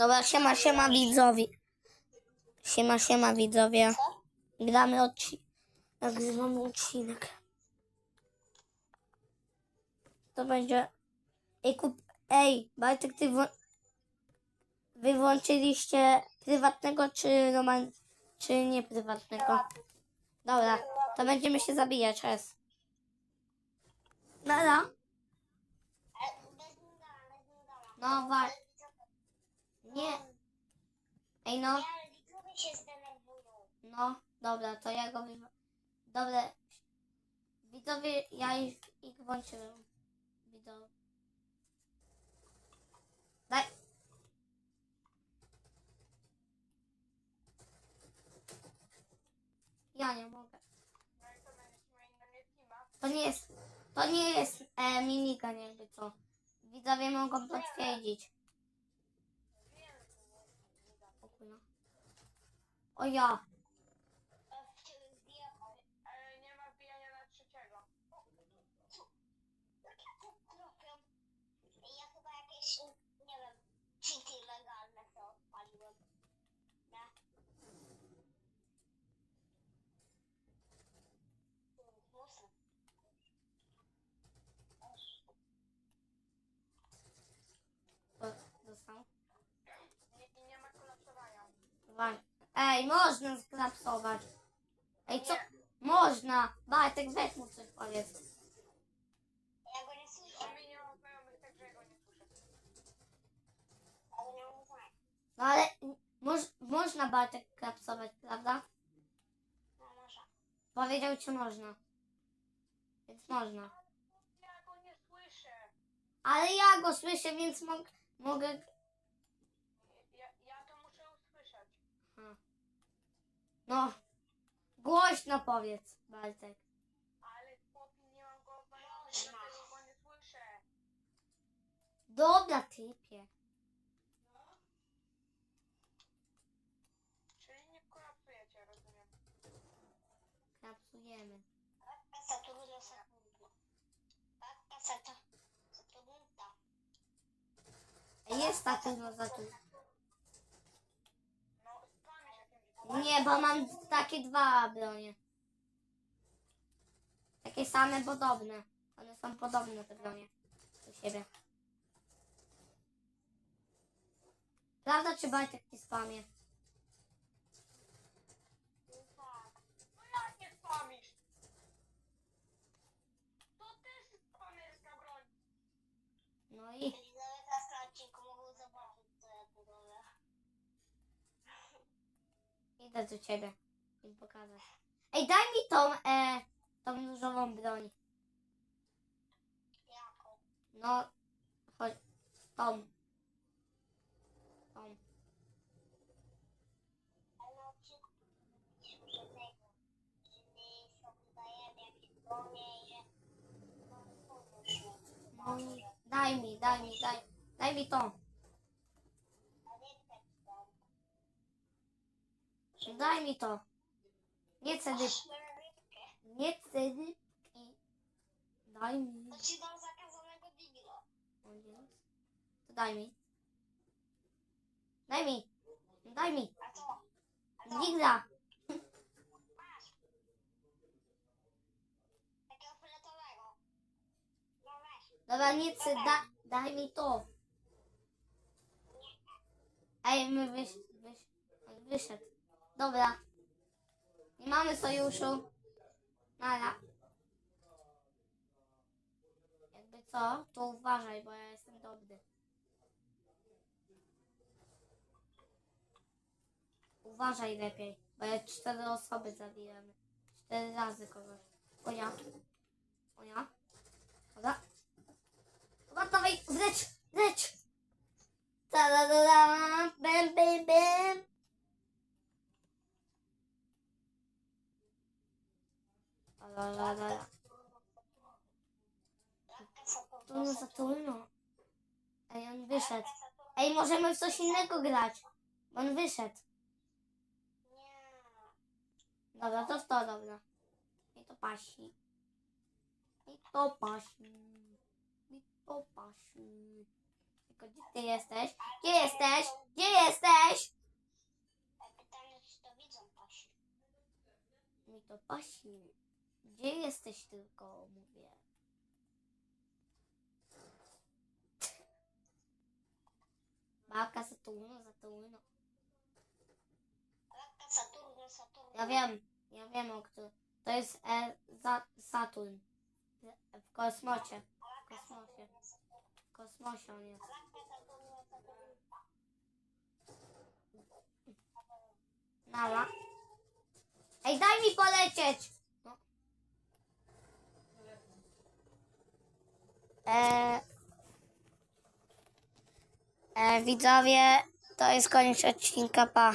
Dobra, siema, siema widzowie. Siema, siema widzowie. Gramy odcinek. Nagrywamy odcinek. To będzie... Ej, kup... Ej, Bartek, ty wło... Wy włączyliście prywatnego czy roman... czy nieprywatnego? Dobra, to będziemy się zabijać, raz. Nara. No, wa... Nie. Ej, no. Ale widzowie się zdenerwują. No, dobra, to ja go wy... Dobra. Widzowie, ja ich, ich włączyłem. Widzowie. Daj. Ja nie mogę. To nie jest, to nie jest e, nie jakby co. Widzowie mogą potwierdzić. O kurwa. O ja. Ale nie ma wbijania na trzeciego. Ja chyba jakieś, nie wiem, cheaty legalne to odpaliłem. Nie? Muszę. To dostał. Nie, nie ma kolapsowania. Wa- Ej, można sklapsować. Ej, co? Można. Bartek, weź mu coś powiedz. Ja go nie słyszę. On mnie nie ma znajomych, także ja go nie słyszę. Ale nie mam. No ale moż, można Bartek klapsować, prawda? No może. Powiedział ci można. Więc można. Ja go nie słyszę. Ale ja go słyszę, więc mog, mogę... Ja, ja to muszę usłyszeć. Ha. No. Głośno powiedz, Bartek. Ale chłopi nie mam go znajomych, dlatego go nie słyszę. Dobra, typie. Czyli nie kolapsujecie, rozumiem. Jest Saturno za tu. No, spamisz jakimś Nie, bo mam takie dwa bronie. Takie same, podobne. One są podobne te bronie do siebie. Prawda czy Bartek ci spamie? Tak. No jak nie spamisz? To broń. No i Widzowie teraz na odcinku mogą zobaczyć, co ja tu robię. Idę do ciebie. Im pokazać. Ej, daj mi tą, e, tą różową broń. No, chodź. Tą. Tą. I. No, i daj mi, daj mi, daj. Daj mi tą. A nie tak tam. Daj mi to. Nie rybkę. Nie chcę rybki. Daj mi. To ci dam zakazanego digla. O Jezus. To daj mi. Daj mi. Daj mi. A co? A? Digla. Fioletowego. No. Dobra, nie chcę. Da, daj mi to. Ej, my wysz, wysz, on wyszedł. Dobra. Nie mamy sojuszu. Nara. Jakby co, to uważaj, bo ja jestem dobry. Uważaj lepiej, bo ja cztery osoby zabijamy. Cztery razy kogoś. O ja. O ja. Dobra. Dobra, dawaj, wleć, wleć. Ta-da-da-da, bam, bam, bam. la la la la. To no Saturno. Ej, on wyszedł. Ej, możemy w coś innego grać. On wyszedł. Dobra, to w to, dobra. I to pasi. I to pasi. I to pasi. Tylko gdzie ty jesteś? Gdzie jesteś? Gdzie jesteś? Pytanie, czy to widzą pasi. Mi to pasi tylko mówię. Baka Saturno, Saturno. Latka Saturno, Saturno. Ja wiem, ja wiem o którym. To jest e, za, Saturn. W kosmosie. W kosmosie. W kosmosie on jest. Nala. Ej, daj mi polecieć! E, e, widzowie, to jest koniec odcinka, pa.